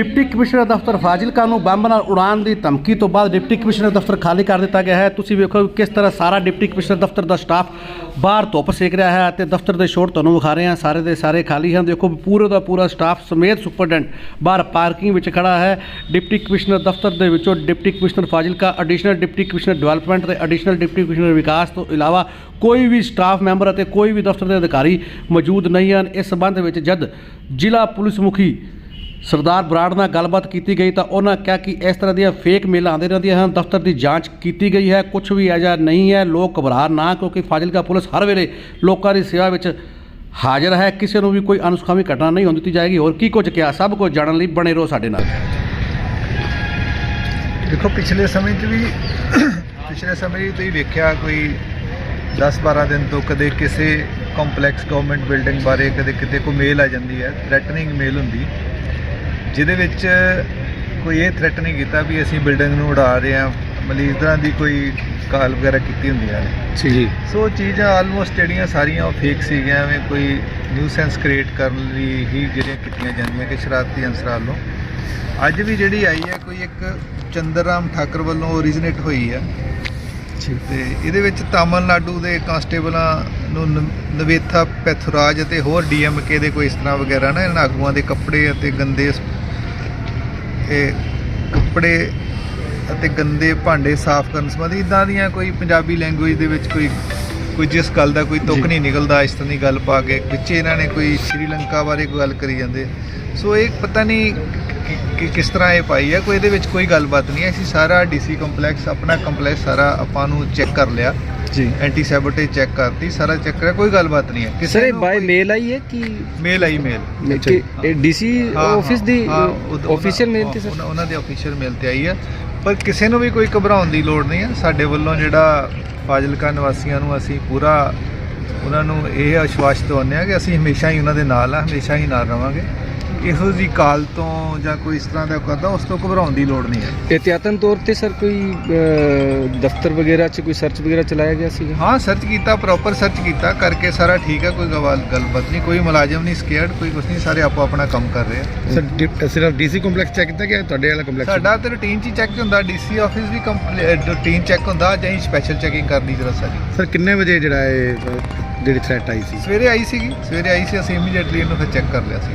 Deputy commissioner ਦਫ਼ਤਰ ਫਾਜ਼ਿਲਕਾ ਨੂੰ bomb ਨਾਲ ਉਡਾਉਣ ਦੀ ਧਮਕੀ ਤੋਂ ਬਾਅਦ ਡਿਪਟੀ ਕਮਿਸ਼ਨਰ ਦਫ਼ਤਰ ਖਾਲੀ ਕਰ ਦਿੱਤਾ ਗਿਆ ਹੈ। ਤੁਸੀਂ ਵੇਖੋ ਕਿਸ ਤਰ੍ਹਾਂ ਸਾਰਾ ਡਿਪਟੀ ਕਮਿਸ਼ਨਰ ਦਫ਼ਤਰ ਦਾ ਸਟਾਫ ਬਾਹਰ ਧੁੱਪ ਸੇਕ ਰਿਹਾ ਹੈ ਅਤੇ ਦਫ਼ਤਰ ਦੇ ਸ਼ੋਰ ਤੁਹਾਨੂੰ ਵਿਖਾ ਰਹੇ ਹਾਂ। ਸਾਰੇ ਦੇ ਸਾਰੇ ਖਾਲੀ ਹਨ। ਦੇਖੋ ਪੂਰੇ ਦਾ ਪੂਰਾ ਸਟਾਫ ਸਮੇਤ ਸੁਪਰਡੈਂਟ ਬਾਹਰ ਪਾਰਕਿੰਗ ਵਿੱਚ ਖੜਾ ਹੈ। ਡਿਪਟੀ ਕਮਿਸ਼ਨਰ ਦਫ਼ਤਰ ਦੇ ਵਿੱਚੋਂ deputy commissioner Fazilka additional deputy commissioner development ਤੇ ਐਡੀਸ਼ਨਲ ਡਿਪਟੀ ਕਮਿਸ਼ਨਰ ਵਿਕਾਸ ਤੋਂ ਇਲਾਵਾ ਕੋਈ ਵੀ ਸਟਾਫ ਮੈਂਬਰ ਅਤੇ ਕੋਈ ਵੀ ਦਫ਼ਤਰ ਦੇ ਅਧਿਕਾਰੀ ਮੌਜੂਦ ਨਹੀਂ ਹਨ। ਇਸ ਸਬੰਧ ਵਿੱਚ ਜਦ ਜ਼ਿਲ੍ਹਾ ਪੁਲਿਸ ਮੁਖੀ ਸਰਦਾਰ ਬਰਾੜ ਨਾਲ ਗੱਲਬਾਤ ਕੀਤੀ ਗਈ ਤਾਂ ਉਹਨਾਂ ਕਿਹਾ ਕਿ ਇਸ ਤਰ੍ਹਾਂ ਦੀਆਂ ਫੇਕ ਮੇਲਾਂ ਆਉਂਦੀਆਂ ਰਹਿੰਦੀਆਂ ਹਨ, ਦਫ਼ਤਰ ਦੀ ਜਾਂਚ ਕੀਤੀ ਗਈ ਹੈ ਕੁਝ ਵੀ ਅਜਿਹਾ ਨਹੀਂ ਹੈ, ਲੋਕ ਘਬਰਾ ਨਾ, ਕਿਉਂਕਿ ਫਾਜ਼ਿਲਕਾ ਪੁਲਿਸ ਹਰ ਵੇਲੇ ਲੋਕਾਂ ਦੀ ਸੇਵਾ ਵਿੱਚ ਹਾਜ਼ਰ ਹੈ, ਕਿਸੇ ਨੂੰ ਵੀ ਕੋਈ ਅਨੁਸਖਾਵੀ ਘਟਨਾ ਨਹੀਂ ਹੋਣ ਦਿੱਤੀ ਜਾਏਗੀ। ਹੋਰ ਕੀ ਕੁਝ ਕਿਹਾ? ਸਭ ਕੁਝ ਜਾਣਨ ਲਈ ਬਣੇ ਰਹੋ ਸਾਡੇ ਨਾਲ। ਦੇਖੋ, ਪਿਛਲੇ ਸਮੇਂ 'ਚ ਵੀ, ਪਿਛਲੇ ਸਮੇਂ 'ਚ ਤੁਸੀਂ ਵੇਖਿਆ ਕੋਈ 10-12 ਦਿਨ ਤੋਂ ਕਦੇ ਕਿਸੇ ਕੰਪਲੈਕਸ ਗਵਰਨਮੈਂਟ ਬਿਲਡਿੰਗ ਬਾਰੇ, ਕਦੇ ਕਿਤੇ ਕੋਈ ਮੇਲ ਆ ਜਾਂਦੀ ਹੈ ਥ੍ਰੈਟਨਿੰਗ ਮੇਲ ਹੁੰਦੀ। ਜਿਹਦੇ ਵਿੱਚ ਕੋਈ ਇਹ ਥ੍ਰੈਟਨਿੰਗ ਕੀਤਾ ਵੀ ਅਸੀਂ ਬਿਲਡਿੰਗ ਨੂੰ ਉਡਾ ਰਹੇ ਹਾਂ ਮਤਲਬ ਇਸ ਤਰ੍ਹਾਂ ਦੀ ਕੋਈ ਕਾਲ ਵਗੈਰਾ ਕੀਤੀ ਹੁੰਦੀਆਂ ਨੇ ਜੀ। ਸੋ ਚੀਜ਼ਾਂ ਆਲਮੋਸਟ ਜਿਹੜੀਆਂ ਸਾਰੀਆਂ ਉਹ ਫੇਕ ਸੀਗੀਆਂ ਐਵੇਂ ਕੋਈ ਨਿਊਸੈਂਸ ਕ੍ਰੀਏਟ ਕਰਨ ਲਈ ਹੀ ਜਿਹੜੀਆਂ ਕੀਤੀਆਂ ਜਾਂਦੀਆਂ ਕਿ ਸ਼ਰਾਰਤੀ ਅਨਸਰਾਂ ਵੱਲੋਂ। ਅੱਜ ਵੀ ਜਿਹੜੀ ਆਈ ਹੈ ਕੋਈ ਇੱਕ ਚੰਦਰਰਾਮ ਠਾਕਰ ਵੱਲੋਂ ਓਰੀਜਿਨੇਟ ਹੋਈ ਹੈ। ਤੇ ਇਹਦੇ ਵਿੱਚ ਤਾਮਿਲਨਾਡੂ ਦੇ ਕਾਂਸਟੇਬਲਾਂ ਨੂੰ ਨਵੇਥਾ ਪੈਥੁਰਾਜ ਅਤੇ ਹੋਰ ਡੀਐਮਕੇ ਦੇ ਕੋਈ ਇਸ ਤਰ੍ਹਾਂ ਵਗੈਰਾ ਨਾ ਇਹਨਾਂ ਆਗੂਆਂ ਦੇ ਕੱਪੜੇ ਅਤੇ ਗੰਦੇ ਇਹ ਕੱਪੜੇ ਅਤੇ ਗੰਦੇ ਭਾਂਡੇ ਸਾਫ਼ ਕਰਨ ਸੰਬੰਧੀ ਇਦਾਂ ਦੀਆਂ ਕੋਈ ਪੰਜਾਬੀ ਲੈਂਗੁਏਜ ਦੇ ਵਿੱਚ ਕੋਈ ਕੋਈ ਜਿਸ ਗੱਲ ਦਾ ਕੋਈ ਤੁਕ ਨਹੀਂ ਨਿਕਲਦਾ ਇਸ ਤਰ੍ਹਾਂ ਦੀ ਗੱਲ ਪਾ ਕੇ ਵਿੱਚ ਇਹਨਾਂ ਨੇ ਕੋਈ ਸ਼੍ਰੀਲੰਕਾ ਬਾਰੇ ਕੋਈ ਗੱਲ ਕਰੀ ਜਾਂਦੇ। ਸੋ ਇਹ ਪਤਾ ਨਹੀਂ ਕਿ- ਕਿਸ ਤਰ੍ਹਾਂ ਇਹ ਪਾਈ ਹੈ? ਕੋਈ ਇਹਦੇ ਵਿੱਚ ਕੋਈ ਗੱਲਬਾਤ ਨਹੀਂ ਹੈ। ਅਸੀਂ ਸਾਰਾ ਡੀਸੀ ਕੰਪਲੈਕਸ ਆਪਣਾ ਕੰਪਲੈਕਸ ਸਾਰਾ ਆਪਾਂ ਨੂੰ ਚੈੱਕ ਕਰ ਲਿਆ। ਜੀ। ਐਂਟੀ ਸੈਬੋਟੇਜ ਚੈੱਕ ਕਰਤੀ ਸਾਰਾ ਚੈੱਕ ਕਰਿਆ। ਕੋਈ ਗੱਲਬਾਤ ਨਹੀਂ ਹੈ। ਸਰ ਇਹ ਬਾਈ ਮੇਲ ਆਈ ਹੈ ਕਿ ਮੇਲ ਆਈ ਮੇਲ ਕਿ ਇਹ ਡੀਸੀ ਆਫਿਸ ਦੀ ਆਫੀਸ਼ੀਅਲ ਮੇਲ ਤੇ ਸਰ? ਉਹਨਾਂ- ਦੇ ਆਫੀਸ਼ੀਅਲ ਮੇਲ ਤੇ ਆਈ ਹੈ। ਪਰ ਕਿਸੇ ਨੂੰ ਵੀ ਕੋਈ ਘਬਰਾਉਣ ਦੀ ਲੋੜ ਨਹੀਂ ਹੈ। ਸਾਡੇ ਵੱਲੋਂ ਜਿਹੜਾ ਫਾਜ਼ਿਲਕਾ ਨਿਵਾਸੀਆਂ ਨੂੰ ਅਸੀਂ ਪੂਰਾ ਉਹਨਾਂ ਨੂੰ ਇਹ ਆਸ਼ਵਾਸ ਦਿਵਾਉਂਦੇ ਹਾਂ ਕਿ ਅਸੀਂ ਹਮੇਸ਼ਾ ਹੀ ਉਹਨਾਂ ਦੇ ਨਾਲ ਆ ਹਮੇਸ਼ਾ ਹੀ ਨਾਲ ਰਵਾਂਗੇ। ਇਹੋ ਜੀ ਕਾਲ ਤੋਂ ਜਾਂ ਕੋਈ ਇਸ ਤਰ੍ਹਾਂ ਦਾ ਕਰਦਾ ਉਸ ਤੋਂ ਘਬਰਾਉਣ ਦੀ ਲੋੜ ਨਹੀਂ ਹੈ। ਇਹਤਿਆਤਨ ਤੌਰ ਤੇ ਸਰ ਕੋਈ ਦਫ਼ਤਰ ਵਗੈਰਾ 'ਚ ਕੋਈ ਸਰਚ ਵਗੈਰਾ ਚਲਾਇਆ ਗਿਆ ਸੀਗਾ? ਹਾਂ ਸਰਚ ਕੀਤਾ ਪ੍ਰੋਪਰ ਸਰਚ ਕੀਤਾ ਕਰਕੇ ਸਾਰਾ ਠੀਕ ਹੈ ਕੋਈ ਗੱਲਬਾਤ ਨਹੀਂ ਕੋਈ ਮੁਲਾਜ਼ਮ ਨਹੀਂ ਸਕੇਅਰਡ ਕੋਈ ਕੁਛ ਨਹੀਂ ਸਾਰੇ ਆਪੋ ਆਪਣਾ ਕੰਮ ਕਰ ਰਹੇ ਆ। ਸਰ ਸਿਰਫ ਡੀਸੀ ਕੰਪਲੈਕਸ ਚੈੱਕ ਕੀਤਾ ਗਿਆ ਤੁਹਾਡੇ ਵਾਲਾ ਕੰਪਲੈਕਸ ਸਾਡਾ ਤੇ ਰੂਟੀਨ ਚ ਹੀ ਚੈੱਕ ਹੁੰਦਾ ਡੀਸੀ ਆਫਿਸ ਵੀ ਰੂਟੀਨ ਚੈੱਕ ਹੁੰਦਾ ਜਾਂ ਸਪੈਸ਼ਲ ਚੈਕਿੰਗ ਕਰਨੀ ਜਰਾ ਸਾਰੀ। ਸਰ ਕਿੰਨੇ ਵਜੇ ਜਿਹੜਾ ਇਹ ਜਿਹੜੀ ਥ੍ਰੈਟ ਆਈ ਸੀ? ਸਵੇਰੇ ਆਈ ਸੀਗੀ ਸਵੇਰੇ ਆਈ ਸੀ ਅਸੀਂ ਇਮੀਡੀਏਟਲੀ ਇਹਨੂੰ ਫਿਰ ਚੈੱਕ ਕਰ ਲਿਆ ਸੀ।